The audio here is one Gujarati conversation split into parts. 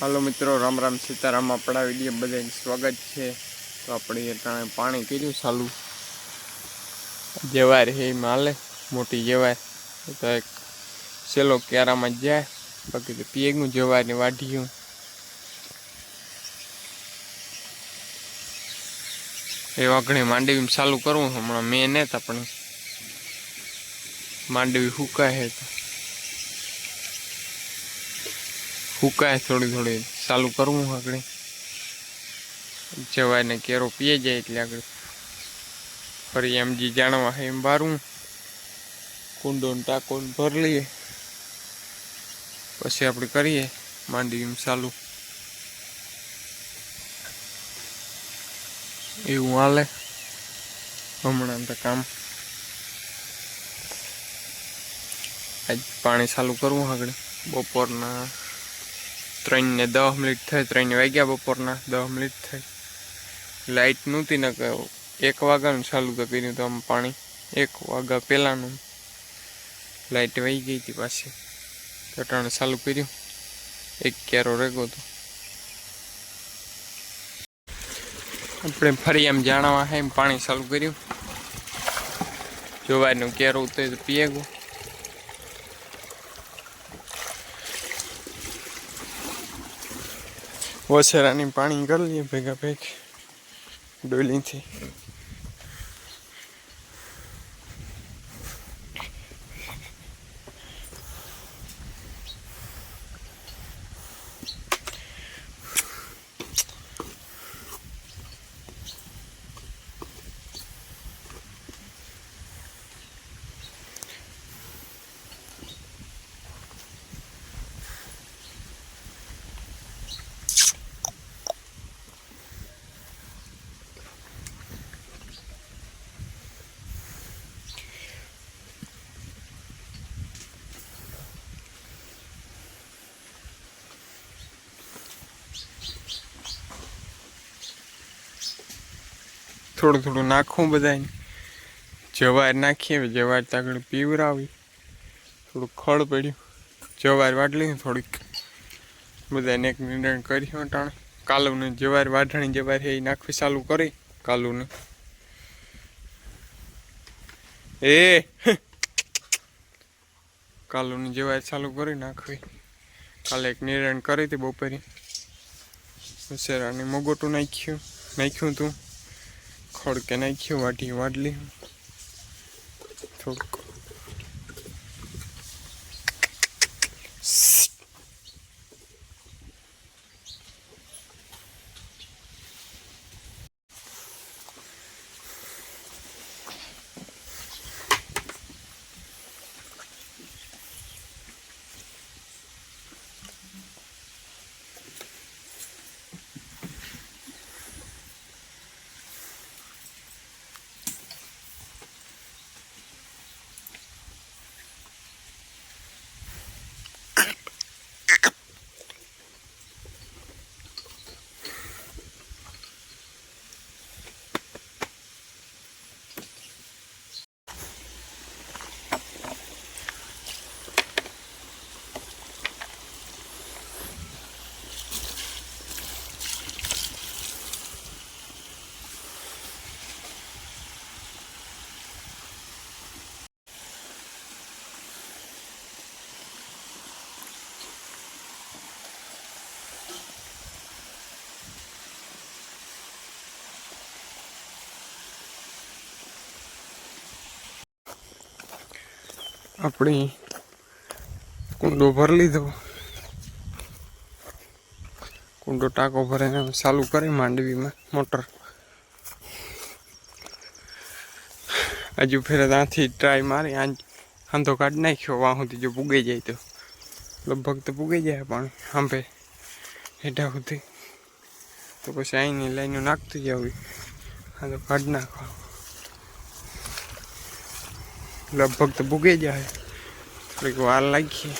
હાલો મિત્રો, રામ રામ સીતારામ આપણા વીડિયો બધાને સ્વાગત છે. તો આપણે ત્યાં પાણી કર્યું ચાલુ જવાર હે માલે મોટી જવાર તો એક સેલો ક્યારામાં જાય. બાકી તો પીએગું જવારને વાઢ્યું. એ વાઘણી માંડવી ચાલુ કરવું હમણાં મેં નહીં પણ. માંડવી હુકાય તો હુકાય થોડી થોડી. ચાલુ કરવું આગળ. જવાય કેરો પીએ જાય એટલે આગળ. ફરી એમ જે જાણવા એમ બારવું કુંડો ને ટાંકો ભરી લઈએ. પછી આપણે કરીએ માંડી એમ ચાલુ. એવું હાલે. હમણાં તો કામ. આજ પાણી ચાલુ કરવું આગળ. બપોરના ત્રણ ને દસ મિનિટ થઈ ત્રણ વાગ્યા બપોરના દસ મિનિટ થઈ લાઇટ નહોતી ને એક વાગ્યાનું ચાલુ તો કર્યું તો આમ પાણી. એક વાગ્યા પહેલાંનું. લાઇટ વહી ગઈ હતી પાછી. ચટાણ ચાલુ કર્યું. એક ક્યારો રેગો હતો. આપણે ફરી એમ જાણવા એમ પાણી ચાલુ કર્યું. જોવાનું ક્યારો ઉતરે તો પીએ ગયું વસેરાની પાણી કરી લઈએ ભેગા ભેગ ડોલીથી થોડું થોડું નાખું બધાને જવાર નાખીએ જવાર આગળ પીવરાવી. થોડું ખળ પડ્યું. જવાર વાટલી થોડીક. બધાને એક નિર્ણય કર્યો ટાણે કાલુને જવાર વાઢણી જવાર એ નાખવી ચાલુ કરી. કાલુને. એ! કાલુની જવાર ચાલુ કરી નાખવી. કાલે એક નિર્ણય કરી હતી બપોરે. ઉશેરાને મોગોટું નાખ્યું. નાખ્યું તું. ખડકે નાખ્યું વાટી વાટલી. થોડુંક આપણી કુંડો ભરી લીધો. કુંડો ટાંકો ભરીને ચાલુ કરી માંડવીમાં મોટર. હજુ ફેર ત્યાંથી ટ્રાય મારી, આજ હાંધો કાઢી નાખ્યો, વાં સુધી જો પૂગી જાય તો. લગભગ તો પૂગી જાય પણ આંભે હેઠા સુધી. તો પછી અહીંની લાઈનો નાખતી જવી હાંધો કાઢી નાખવા. લગભગ તો ભૂગી જાય. થોડીક વાર લાગીએ.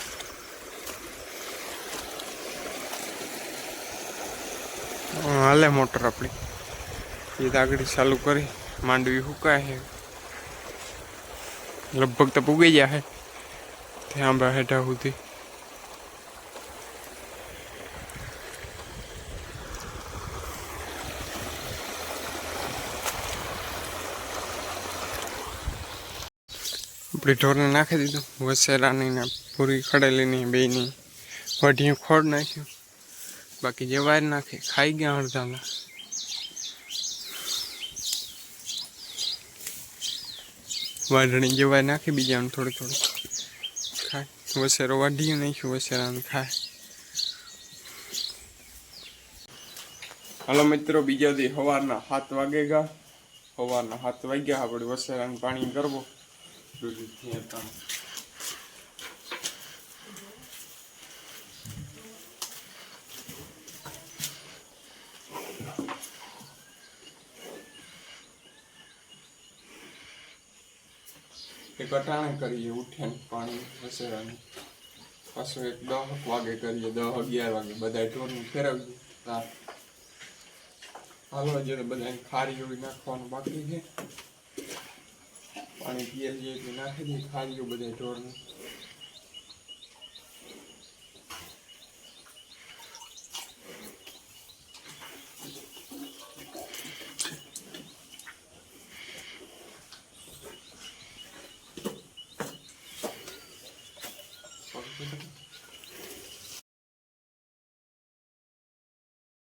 હાલે મોટર આપણી. એ આગળ ચાલુ કરી, માંડવી હુકાય છે. લગભગ તો ભૂગી જાય. ત્યાં હેઠા સુધી. આપણી ઢોરને નાખી દીધું. વસેરાની ને પૂરી ખડેલીની બેની વઢિયું ખોડ નાખ્યું. બાકી જે વાર નાખે. ખાઈ ગયા અડધાના વાઢણી જેવાય નાખી બીજાને થોડું થોડું. ખાય. વસેરો વાઢિયું નાખ્યું વસેરાને ખાય. હાલો મિત્રો, બીજા દી સવારના સાત વાગે ગયા સવારના સાત વાગ્યા, આપણે વસેરાને પાણી કરવો. એક અટાણે કરીએ ઉઠીને પાણી વસેરાનું પાછું એક દહ વાગે કરીએ, દહ અગિયાર વાગે. બધા ઢોરનું ફેરવીએ હાલો હજી બધા ખારી ખારીઓ નાખવાનું બાકી છે. પાણી પીએ છીએ નાખી દઈએ ખારીઓ બધા ઢોરને.